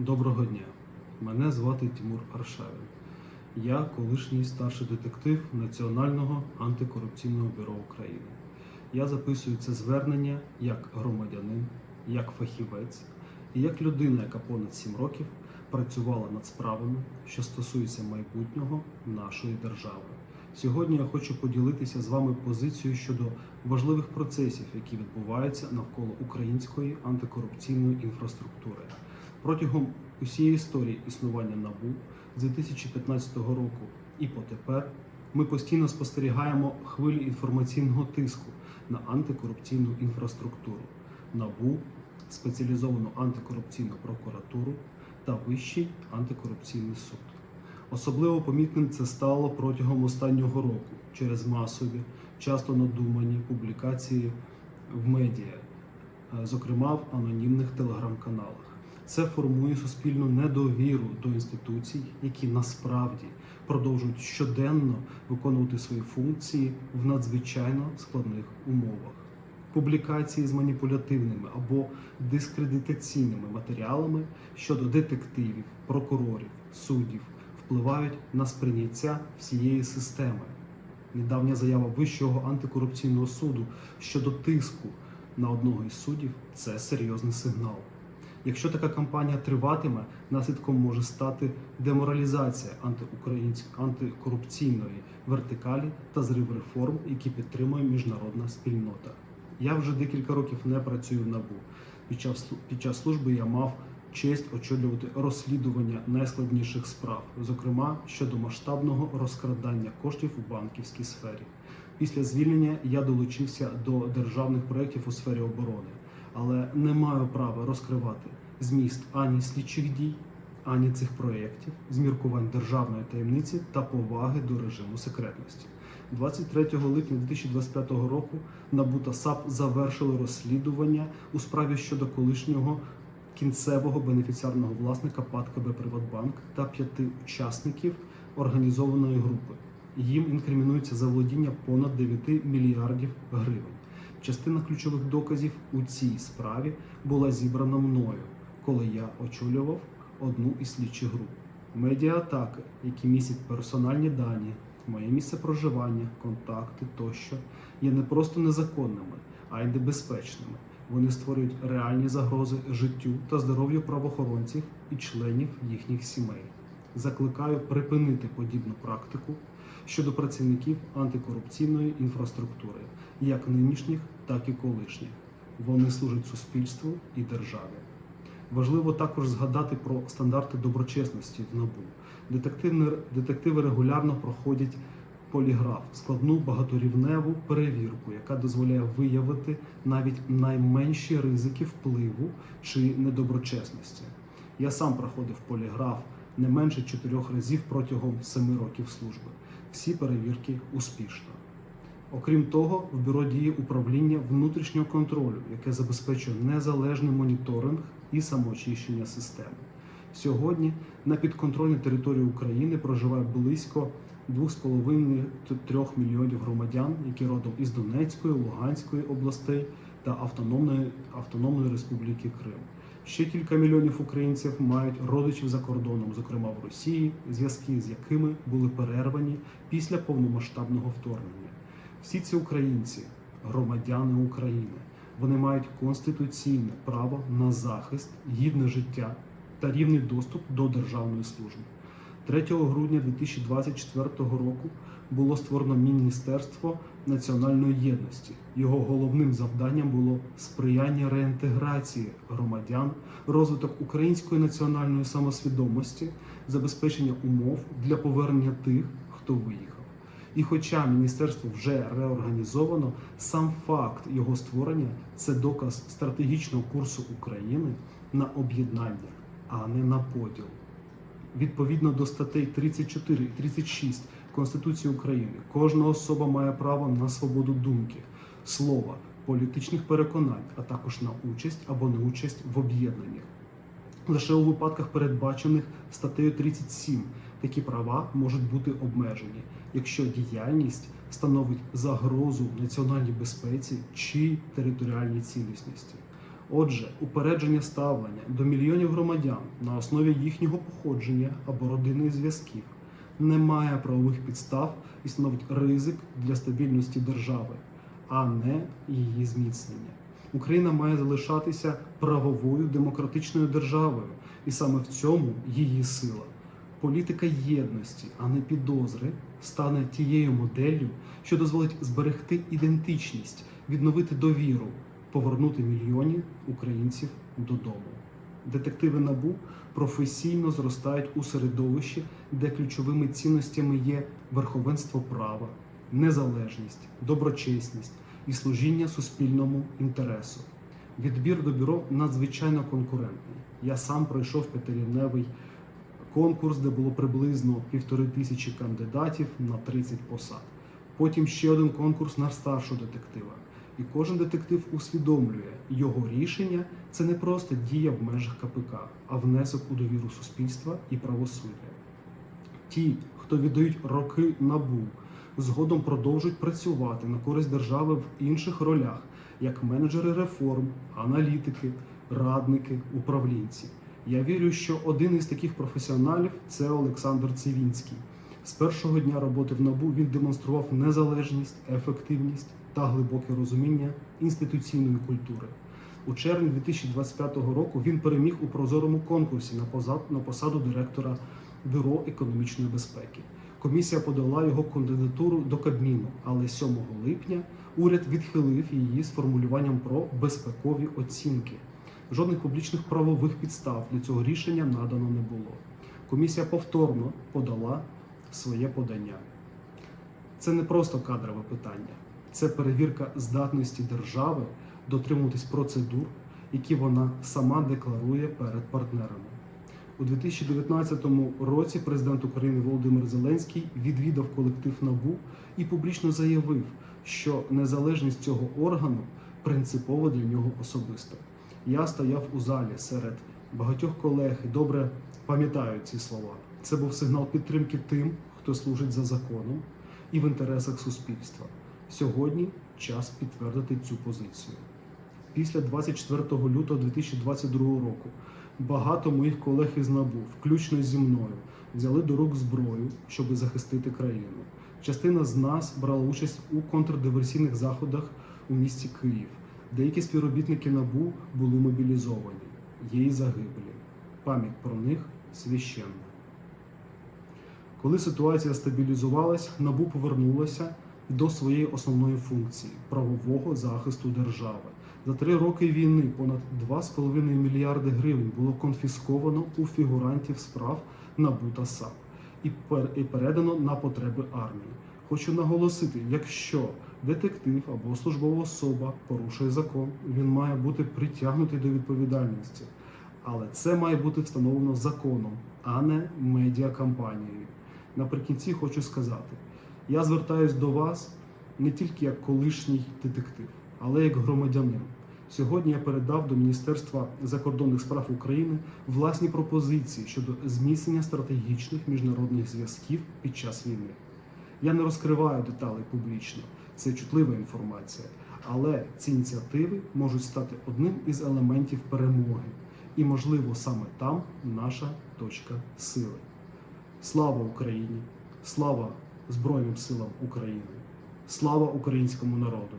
Доброго дня. Мене звати Тимур Аршавін. Я колишній старший детектив Національного антикорупційного бюро України. Я записую це звернення як громадянин, як фахівець і як людина, яка понад 7 років працювала над справами, що стосуються майбутнього нашої держави. Сьогодні я хочу поділитися з вами позицією щодо важливих процесів, які відбуваються навколо української антикорупційної інфраструктури. Протягом усієї історії існування НАБУ з 2015 року і потепер ми постійно спостерігаємо хвилі інформаційного тиску на антикорупційну інфраструктуру НАБУ, спеціалізовану антикорупційну прокуратуру та Вищий антикорупційний суд. Особливо помітним це стало протягом останнього року через масові, часто надумані публікації в медіа, е, зокрема в анонімних телеграм-каналах. Це формує суспільну недовіру до інституцій, які насправді продовжують щоденно виконувати свої функції в надзвичайно складних умовах. Публікації з маніпулятивними або дискредитаційними матеріалами щодо детективів, прокурорів, суддів впливають на сприйняття всієї системи. Недавня заява Вищого антикорупційного суду щодо тиску на одного із суддів це серйозний сигнал. Якщо така кампанія триватиме, наслідком може стати деморалізація антиукраїнської антикорупційної вертикалі та зрив реформ, які підтримує міжнародна спільнота. Я вже декілька років не працюю в НАБУ. Під час, під час служби я мав честь очолювати розслідування найскладніших справ, зокрема щодо масштабного розкрадання коштів у банківській сфері. Після звільнення я долучився до державних проєктів у сфері оборони, але не маю права розкривати зміст ані слідчих дій, ані цих проєктів, з міркувань державної таємниці та поваги до режиму секретності. 23 липня 2025 року НАБУ та САП завершили розслідування у справі щодо колишнього кінцевого бенефіціарного власника ПАД КБ Приватбанк та п'яти учасників організованої групи. Їм інкримінується заволодіння понад 9 мільярдів гривень. Частина ключових доказів у цій справі була зібрана мною, коли я очолював одну із слідчих груп. Медіаатаки, які містять персональні дані, моє місце проживання, контакти тощо, є не просто незаконними, а й небезпечними. Вони створюють реальні загрози життю та здоров'ю правоохоронців і членів їхніх сімей. Закликаю припинити подібну практику щодо працівників антикорупційної інфраструктури, як нинішніх, так і колишніх. Вони служать суспільству і державі. Важливо також згадати про стандарти доброчесності в НАБУ. Детективни, детективи регулярно проходять поліграф, складну багаторівневу перевірку, яка дозволяє виявити навіть найменші ризики впливу чи недоброчесності. Я сам проходив поліграф не менше чотирьох разів протягом семи років служби. Всі перевірки успішно. Окрім того, в бюро діє управління внутрішнього контролю, яке забезпечує незалежний моніторинг і самоочищення системи. Сьогодні на підконтрольній території України проживає близько 2,5-3 мільйонів громадян, які родом із Донецької, Луганської областей та Автономної, Автономної Республіки Крим. Ще кілька мільйонів українців мають родичів за кордоном, зокрема в Росії, зв'язки з якими були перервані після повномасштабного вторгнення. Всі ці українці, громадяни України, вони мають конституційне право на захист, гідне життя та рівний доступ до державної служби. 3 грудня 2024 року було створено Міністерство національної єдності. Його головним завданням було сприяння реінтеграції громадян, розвиток української національної самосвідомості, забезпечення умов для повернення тих, хто виїхав. І хоча міністерство вже реорганізовано, сам факт його створення це доказ стратегічного курсу України на об'єднання, а не на поділ. Відповідно до статей 34 і 36 Конституції України, кожна особа має право на свободу думки, слова, політичних переконань, а також на участь або неучасть в об'єднаннях. Лише у випадках, передбачених статтею 37, такі права можуть бути обмежені, якщо діяльність становить загрозу національній безпеці чи територіальній цілісності. Отже, упередження ставлення до мільйонів громадян на основі їхнього походження або родинних зв'язків не має правових підстав і становить ризик для стабільності держави, а не її зміцнення. Україна має залишатися правовою демократичною державою, і саме в цьому її сила. Політика єдності, а не підозри, стане тією моделлю, що дозволить зберегти ідентичність, відновити довіру, повернути мільйонів українців додому. Детективи НАБУ професійно зростають у середовищі, де ключовими цінностями є верховенство права, незалежність, доброчесність і служіння суспільному інтересу. Відбір до бюро надзвичайно конкурентний. Я сам пройшов п'ятирівневий конкурс, де було приблизно півтори тисячі кандидатів на 30 посад. Потім ще один конкурс на старшого детектива. І кожен детектив усвідомлює, його рішення це не просто дія в межах КПК, а внесок у довіру суспільства і правосуддя. Ті, хто віддають роки набу, згодом продовжують працювати на користь держави в інших ролях, як менеджери реформ, аналітики, радники, управлінці. Я вірю, що один із таких професіоналів це Олександр Цивінський. З першого дня роботи в НАБУ він демонстрував незалежність, ефективність та глибоке розуміння інституційної культури. У червні 2025 року він переміг у прозорому конкурсі на поза- на посаду директора Бюро економічної безпеки. Комісія подала його кандидатуру до Кабміну, але 7 липня уряд відхилив її з формулюванням про безпекові оцінки. Жодних публічних правових підстав для цього рішення надано не було. Комісія повторно подала своє подання. Це не просто кадрове питання, це перевірка здатності держави дотримуватись процедур, які вона сама декларує перед партнерами. У 2019 році президент України Володимир Зеленський відвідав колектив НАБУ і публічно заявив, що незалежність цього органу принципова для нього особисто. Я стояв у залі серед багатьох колег і добре пам'ятаю ці слова. Це був сигнал підтримки тим, хто служить за законом і в інтересах суспільства. Сьогодні час підтвердити цю позицію. Після 24 лютого 2022 року багато моїх колег із НАБУ, включно зі мною, взяли до рук зброю, щоб захистити країну. Частина з нас брала участь у контрдиверсійних заходах у місті Київ. Деякі співробітники НАБУ були мобілізовані, є і загиблі. Пам'ять про них священна. Коли ситуація стабілізувалась, НАБУ повернулося до своєї основної функції правового захисту держави. За три роки війни понад 2,5 мільярди гривень було конфісковано у фігурантів справ НАБУ та САП і передано на потреби армії. Хочу наголосити, якщо детектив або службова особа порушує закон, він має бути притягнутий до відповідальності. Але це має бути встановлено законом, а не медіакампанією. Наприкінці хочу сказати: я звертаюсь до вас не тільки як колишній детектив, але як громадянин. Сьогодні я передав до Міністерства закордонних справ України власні пропозиції щодо зміцнення стратегічних міжнародних зв'язків під час війни. Я не розкриваю деталей публічно, це чутлива інформація, але ці ініціативи можуть стати одним із елементів перемоги, і, можливо, саме там наша точка сили. Слава Україні! Слава Збройним силам України! Слава українському народу!